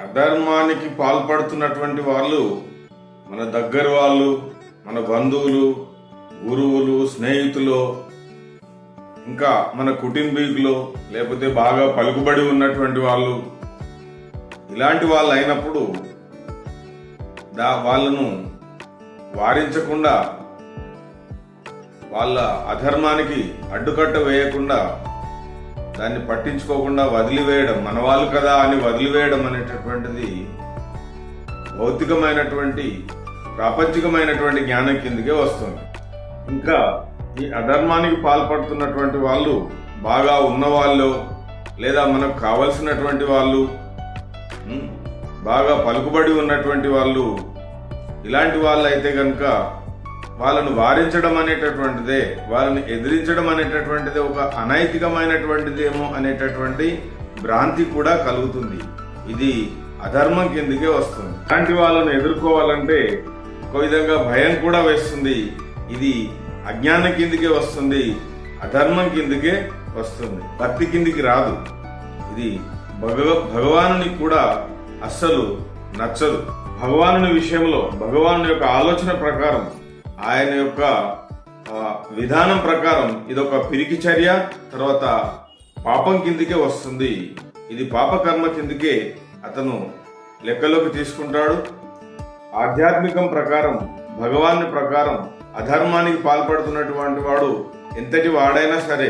అధర్మానికి పాల్పడుతున్నటువంటి వాళ్ళు మన దగ్గర వాళ్ళు మన బంధువులు గురువులు స్నేహితులు ఇంకా మన కుటుంబీకులు లేకపోతే బాగా పలుకుబడి ఉన్నటువంటి వాళ్ళు ఇలాంటి వాళ్ళు అయినప్పుడు దా వాళ్ళను వారించకుండా వాళ్ళ అధర్మానికి అడ్డుకట్ట వేయకుండా దాన్ని పట్టించుకోకుండా వదిలివేయడం మన వాళ్ళు కదా అని వదిలివేయడం అనేటటువంటిది భౌతికమైనటువంటి ప్రాపంచికమైనటువంటి జ్ఞానం కిందకే వస్తుంది. ఇంకా ఈ అధర్మానికి పాల్పడుతున్నటువంటి వాళ్ళు బాగా ఉన్నవాళ్ళు లేదా మనకు కావలసినటువంటి వాళ్ళు బాగా పలుకుబడి ఉన్నటువంటి వాళ్ళు ఇలాంటి వాళ్ళు అయితే కనుక వాళ్ళను వారించడం అనేటటువంటిదే వాళ్ళని ఎదిరించడం అనేటటువంటిది ఒక అనైతికమైనటువంటిదేమో అనేటటువంటి భ్రాంతి కూడా కలుగుతుంది. ఇది అధర్మం కిందకే వస్తుంది. అలాంటి వాళ్ళను ఎదుర్కోవాలంటే ఒక విధంగా భయం కూడా వేస్తుంది. ఇది అజ్ఞానం కిందకే వస్తుంది అధర్మం కిందకే వస్తుంది. భక్తి కిందికి రాదు. ఇది భగవ భగవానునికి కూడా అస్సలు నచ్చదు. భగవానుని విషయంలో భగవాను యొక్క ఆలోచన ప్రకారం ఆయన యొక్క విధానం ప్రకారం ఇదొక పిరికి చర్య తర్వాత పాపం కిందికే వస్తుంది. ఇది పాపకర్మ కిందికే అతను లెక్కలోకి తీసుకుంటాడు. ఆధ్యాత్మికం ప్రకారం భగవాన్ని ప్రకారం అధర్మానికి పాల్పడుతున్నటువంటి వాడు ఎంతటి వాడైనా సరే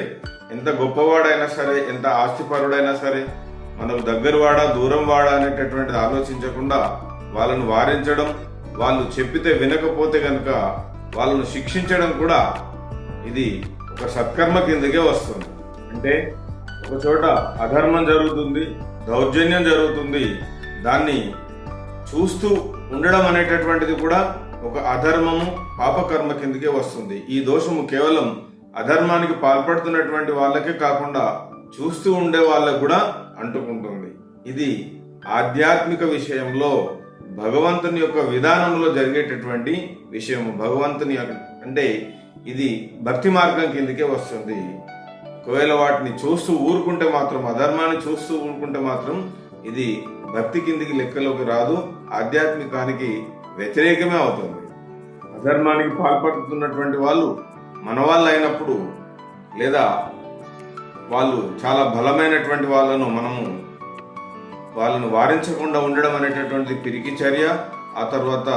ఎంత గొప్పవాడైనా సరే ఎంత ఆస్తిపరుడైనా సరే మనకు దగ్గర వాడా దూరం వాడా అనేటటువంటిది ఆలోచించకుండా వాళ్ళను వారించడం వాళ్ళు చెప్పితే వినకపోతే కనుక వాళ్ళను శిక్షించడం కూడా ఇది ఒక సత్కర్మ కిందకే వస్తుంది. అంటే ఒక చోట అధర్మం జరుగుతుంది దౌర్జన్యం జరుగుతుంది దాన్ని చూస్తూ ఉండడం అనేటటువంటిది కూడా ఒక అధర్మము పాపకర్మ కిందకే వస్తుంది. ఈ దోషము కేవలం అధర్మానికి పాల్పడుతున్నటువంటి వాళ్ళకే కాకుండా చూస్తూ ఉండే వాళ్ళకు కూడా అంటుకుంటుంది. ఇది ఆధ్యాత్మిక విషయంలో భగవంతుని యొక్క విధానంలో జరిగేటటువంటి విషయము భగవంతుని యొక్క- అంటే ఇది భక్తి మార్గం కిందకే వస్తుంది. ఒకవేళ వాటిని చూస్తూ ఊరుకుంటే మాత్రం అధర్మాన్ని చూస్తూ ఊరుకుంటే మాత్రం ఇది భక్తి కిందికి లెక్కలోకి రాదు ఆధ్యాత్మికానికి వ్యతిరేకమే అవుతుంది. అధర్మానికి పాల్పడుతున్నటువంటి వాళ్ళు మన వాళ్ళు అయినప్పుడు లేదా వాళ్ళు చాలా బలమైనటువంటి వాళ్ళను మనము వాళ్ళను వారించకుండా ఉండడం అనేటటువంటిది పిరికి చర్య. ఆ తర్వాత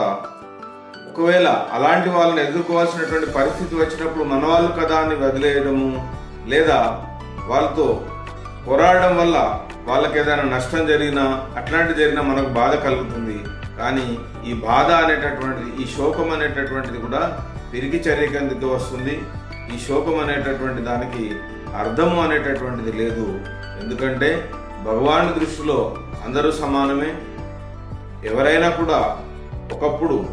ఒకవేళ అలాంటి వాళ్ళని ఎదుర్కోవాల్సినటువంటి పరిస్థితి వచ్చినప్పుడు మన వాళ్ళు కదా అని వదిలేయడము లేదా వాళ్ళతో పోరాడడం వల్ల వాళ్ళకి ఏదైనా నష్టం జరిగినా అట్లాంటి జరిగినా మనకు బాధ కలుగుతుంది. కానీ ఈ బాధ అనేటటువంటిది ఈ శోకం అనేటటువంటిది కూడా పెరిగి చర్య కిందకి వస్తుంది. ఈ శోకం అనేటటువంటి దానికి అర్థము అనేటటువంటిది లేదు. ఎందుకంటే భగవాను దృష్టిలో అందరూ సమానమే. ఎవరైనా కూడా ఒకప్పుడు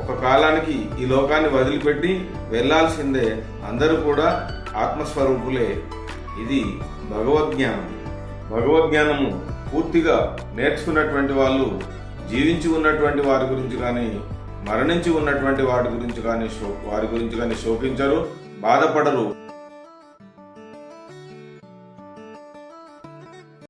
ఒక కాలానికి ఈ లోకాన్ని వదిలిపెట్టి వెళ్ళాల్సిందే అందరూ కూడా ఆత్మస్వరూపులే. ఇది భగవద్జ్ఞానం. భగవద్జ్ఞానము పూర్తిగా నేర్చుకున్నటువంటి వాళ్ళు జీవించి ఉన్నటువంటి వారి గురించి కానీ మరణించి ఉన్నటువంటి వాటి గురించి కానీ వారి గురించి కానీ శోకించరు బాధపడరు.